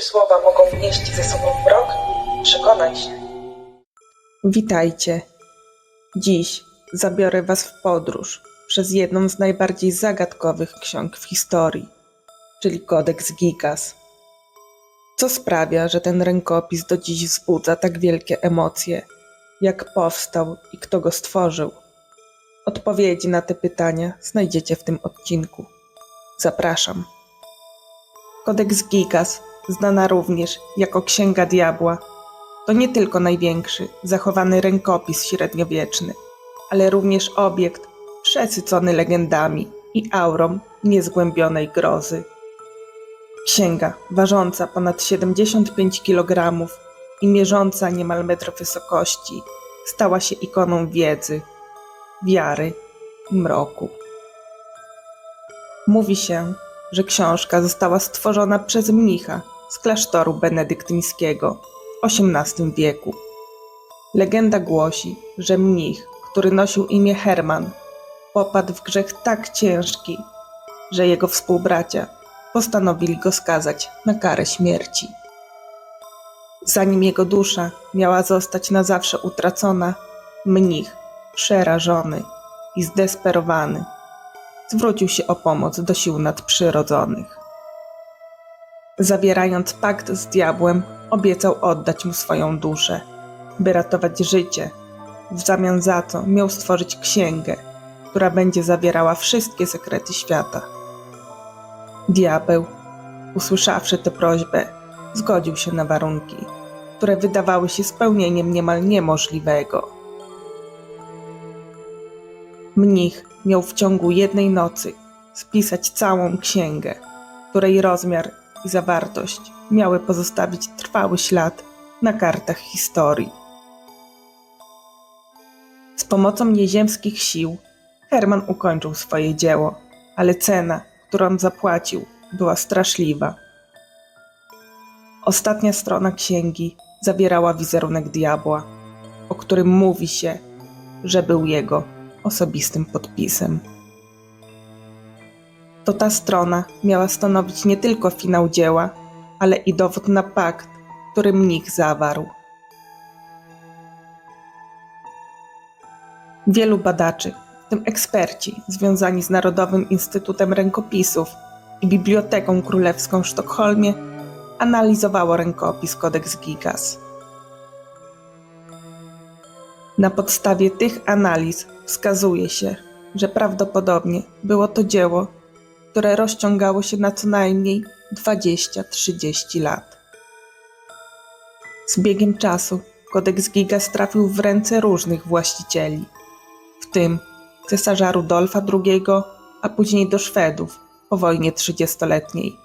Czy słowa mogą nieść ze sobą mrok? Przekonaj się. Witajcie. Dziś zabiorę Was w podróż przez jedną z najbardziej zagadkowych ksiąg w historii, czyli Kodeks Gigas. Co sprawia, że ten rękopis do dziś wzbudza tak wielkie emocje? Jak powstał i kto go stworzył? Odpowiedzi na te pytania znajdziecie w tym odcinku. Zapraszam. Kodeks Gigas, znana również jako Księga Diabła, to nie tylko największy zachowany rękopis średniowieczny, ale również obiekt przesycony legendami i aurą niezgłębionej grozy. Księga ważąca ponad 75 kg i mierząca niemal metr wysokości stała się ikoną wiedzy, wiary i mroku. Mówi się, że książka została stworzona przez mnicha z klasztoru benedyktyńskiego w XVIII wieku. Legenda głosi, że mnich, który nosił imię Herman, popadł w grzech tak ciężki, że jego współbracia postanowili go skazać na karę śmierci. Zanim jego dusza miała zostać na zawsze utracona, mnich, przerażony i zdesperowany, zwrócił się o pomoc do sił nadprzyrodzonych. Zawierając pakt z diabłem, obiecał oddać mu swoją duszę, by ratować życie. W zamian za co miał stworzyć księgę, która będzie zawierała wszystkie sekrety świata. Diabeł, usłyszawszy tę prośbę, zgodził się na warunki, które wydawały się spełnieniem niemal niemożliwego. Mnich miał w ciągu jednej nocy spisać całą księgę, której rozmiar i zawartość miały pozostawić trwały ślad na kartach historii. Z pomocą nieziemskich sił Herman ukończył swoje dzieło, ale cena, którą zapłacił, była straszliwa. Ostatnia strona księgi zawierała wizerunek diabła, o którym mówi się, że był jego osobistym podpisem. To ta strona miała stanowić nie tylko finał dzieła, ale i dowód na pakt, który mnich zawarł. Wielu badaczy, w tym eksperci związani z Narodowym Instytutem Rękopisów i Biblioteką Królewską w Sztokholmie, analizowało rękopis Kodeks Gigas. Na podstawie tych analiz wskazuje się, że prawdopodobnie było to dzieło, które rozciągało się na co najmniej 20-30 lat. Z biegiem czasu kodeks Gigas trafił w ręce różnych właścicieli, w tym cesarza Rudolfa II, a później do Szwedów po wojnie trzydziestoletniej.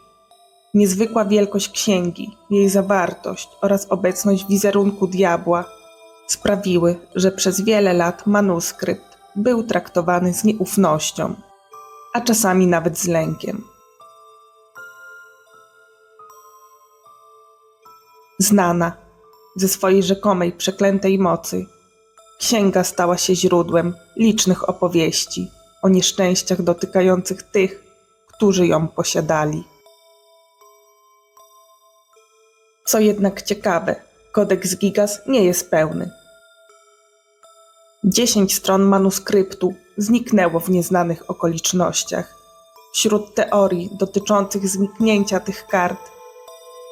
Niezwykła wielkość księgi, jej zawartość oraz obecność wizerunku diabła sprawiły, że przez wiele lat manuskrypt był traktowany z nieufnością, a czasami nawet z lękiem. Znana ze swojej rzekomej przeklętej mocy, księga stała się źródłem licznych opowieści o nieszczęściach dotykających tych, którzy ją posiadali. Co jednak ciekawe, kodeks Gigas nie jest pełny. Dziesięć stron manuskryptu zniknęło w nieznanych okolicznościach. Wśród teorii dotyczących zniknięcia tych kart,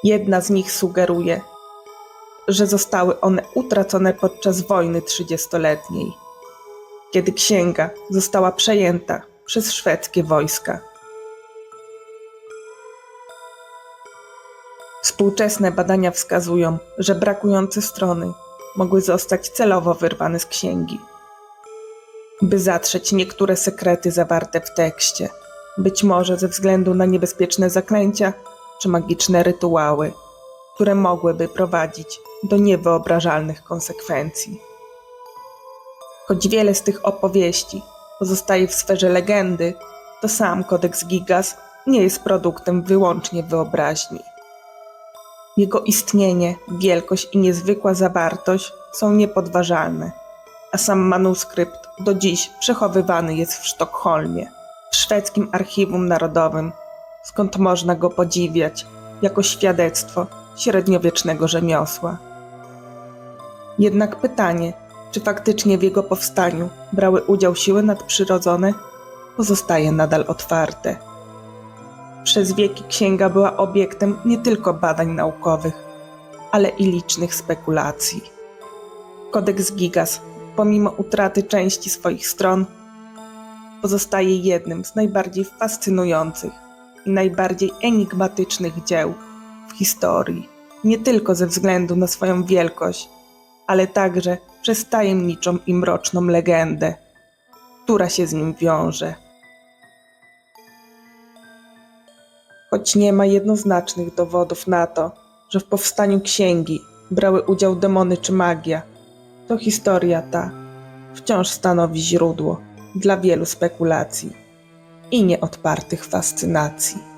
jedna z nich sugeruje, że zostały one utracone podczas wojny trzydziestoletniej, kiedy księga została przejęta przez szwedzkie wojska. Współczesne badania wskazują, że brakujące strony mogły zostać celowo wyrwane z księgi, by zatrzeć niektóre sekrety zawarte w tekście, być może ze względu na niebezpieczne zaklęcia czy magiczne rytuały, które mogłyby prowadzić do niewyobrażalnych konsekwencji. Choć wiele z tych opowieści pozostaje w sferze legendy, to sam kodeks Gigas nie jest produktem wyłącznie wyobraźni. Jego istnienie, wielkość i niezwykła zawartość są niepodważalne, a sam manuskrypt do dziś przechowywany jest w Sztokholmie, w szwedzkim archiwum narodowym, skąd można go podziwiać jako świadectwo średniowiecznego rzemiosła. Jednak pytanie, czy faktycznie w jego powstaniu brały udział siły nadprzyrodzone, pozostaje nadal otwarte. Przez wieki księga była obiektem nie tylko badań naukowych, ale i licznych spekulacji. Kodeks Gigas, pomimo utraty części swoich stron, pozostaje jednym z najbardziej fascynujących i najbardziej enigmatycznych dzieł w historii, nie tylko ze względu na swoją wielkość, ale także przez tajemniczą i mroczną legendę, która się z nim wiąże. Choć nie ma jednoznacznych dowodów na to, że w powstaniu księgi brały udział demony czy magia, to historia ta wciąż stanowi źródło dla wielu spekulacji i nieodpartych fascynacji.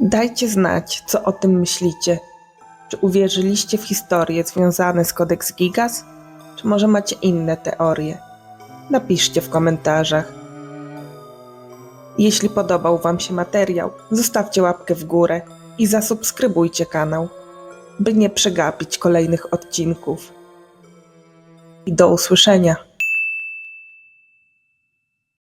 Dajcie znać, co o tym myślicie. Czy uwierzyliście w historie związane z Kodeks Gigas, czy może macie inne teorie? Napiszcie w komentarzach. Jeśli podobał Wam się materiał, zostawcie łapkę w górę i zasubskrybujcie kanał, by nie przegapić kolejnych odcinków. I do usłyszenia.